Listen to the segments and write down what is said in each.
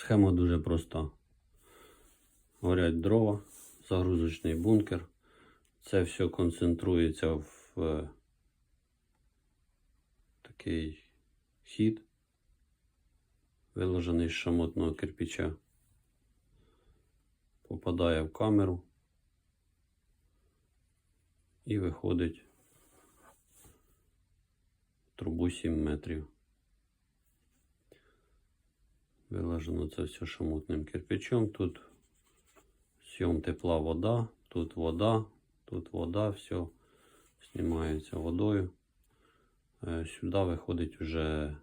Схема дуже проста. Горять дрова, загрузочний бункер. Це все концентрується в е, такий хід, виложений з шамотного кирпича. Попадає в камеру і виходить в трубу 7 метрів. Вилажено це все шамотним кирпичом. Тут сйом тепла вода, тут вода, тут вода, все знімається водою. Е, Сюди виходить вже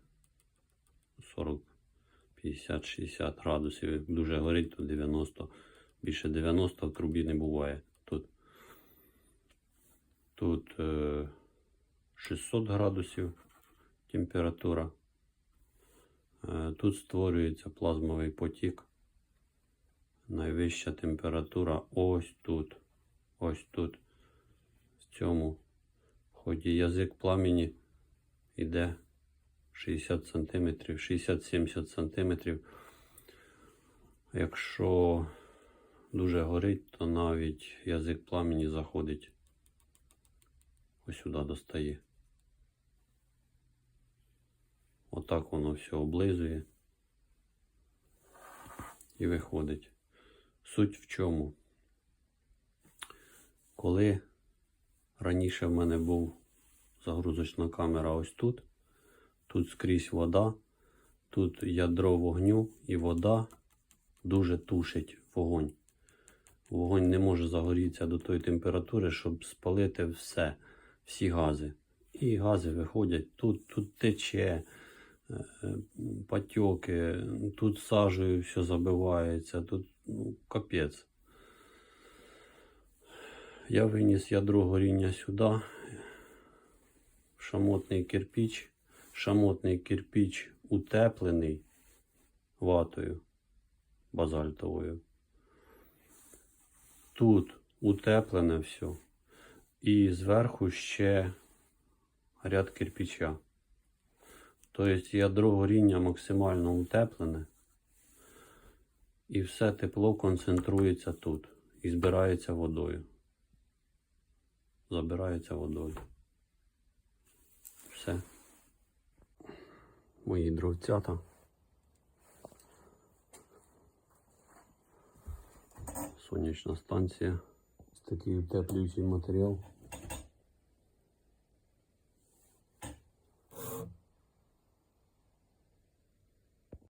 40, 50, 60 градусів. Як дуже горить, то 90. Більше 90 в трубі не буває. Тут, тут е, 600 градусів температура. Е, Тут створюється плазмовий потік. Найвища температура ось тут. Ось тут. В цьому ході язик пламені йде 60 см, 60-70 см. Якщо дуже горить, то навіть язик пламені заходить ось сюди достає. Отак воно все облизує і виходить. Суть в чому? Коли раніше в мене був загрузочна камера ось тут, тут скрізь вода, тут ядро вогню і вода дуже тушить вогонь. Вогонь не може загорітися до тої температури, щоб спалити все, всі гази. І гази виходять тут, тут тече потеки, тут сажею все забивається, тут ну, капець. Я виніс ядро горіння сюди. Шамотний кирпіч. Шамотний кирпіч утеплений ватою базальтовою. Тут утеплене все. І зверху ще ряд кирпича. Тобто ядро горіння максимально утеплене. І все тепло концентрується тут і збирається водою. Забирається водою. Все. Мої дровцята. Сонячна станція. Ось такий утеплюючий матеріал.